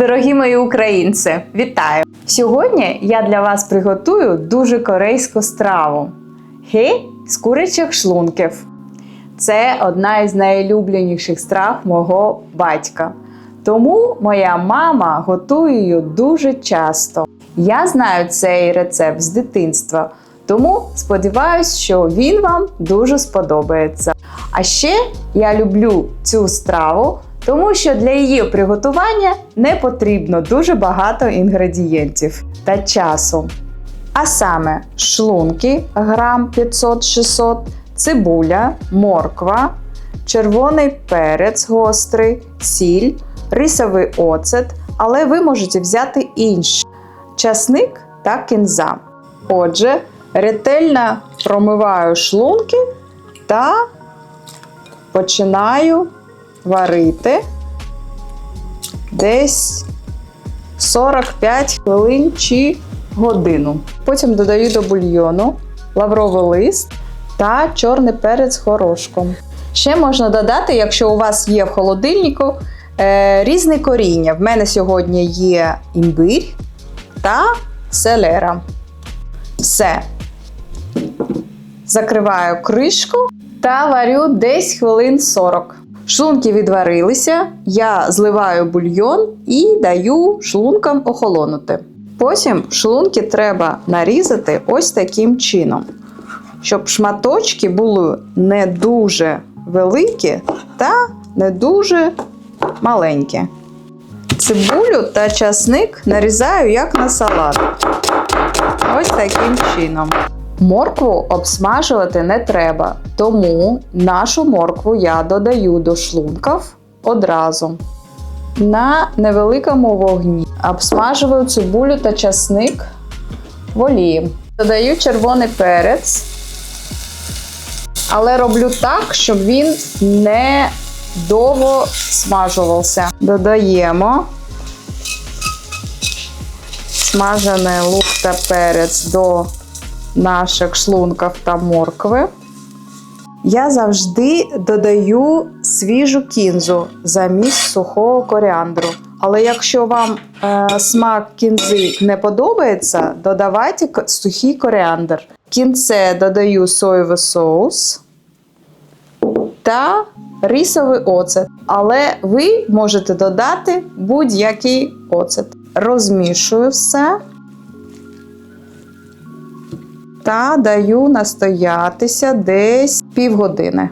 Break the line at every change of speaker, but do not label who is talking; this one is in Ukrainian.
Дорогі мої українці, вітаю! Сьогодні я для вас приготую дуже корейську страву хі з курячих шлунків. Це одна із найулюбленіших страв мого батька. Тому моя мама готує її дуже часто. Я знаю цей рецепт з дитинства, тому сподіваюся, що він вам дуже сподобається. А ще я люблю цю страву, тому що для її приготування не потрібно дуже багато інгредієнтів та часу. А саме шлунки грам 500-600, цибуля, морква, червоний перець гострий, сіль, рисовий оцет, але ви можете взяти інший часник та кінза. Отже, ретельно промиваю шлунки та починаю варити десь 45 хвилин чи годину. Потім додаю до бульйону лавровий лист та чорний перець горошком. Ще можна додати, якщо у вас є в холодильнику, е, різне коріння. В мене сьогодні є імбирь та селера. Все. Закриваю кришку та варю десь хвилин 40. Шлунки відварилися, я зливаю бульйон і даю шлункам охолонути. Потім шлунки треба нарізати ось таким чином, щоб шматочки були не дуже великі та не дуже маленькі. Цибулю та часник нарізаю як на салат. Ось таким чином. Моркву обсмажувати не треба, тому нашу моркву я додаю до шлунків одразу. На невеликому вогні обсмажую цибулю та часник в олії. Додаю червоний перець, але роблю так, щоб він не довго смажувався. Додаємо смажений лук та перець до наших шлунків та моркви. Я завжди додаю свіжу кінзу замість сухого коріандру. Але якщо вам е, смак кінзи не подобається, додавайте сухий коріандр. В кінце додаю соєвий соус та рисовий оцет. Але ви можете додати будь-який оцет. Розмішую все та даю настоятися десь півгодини.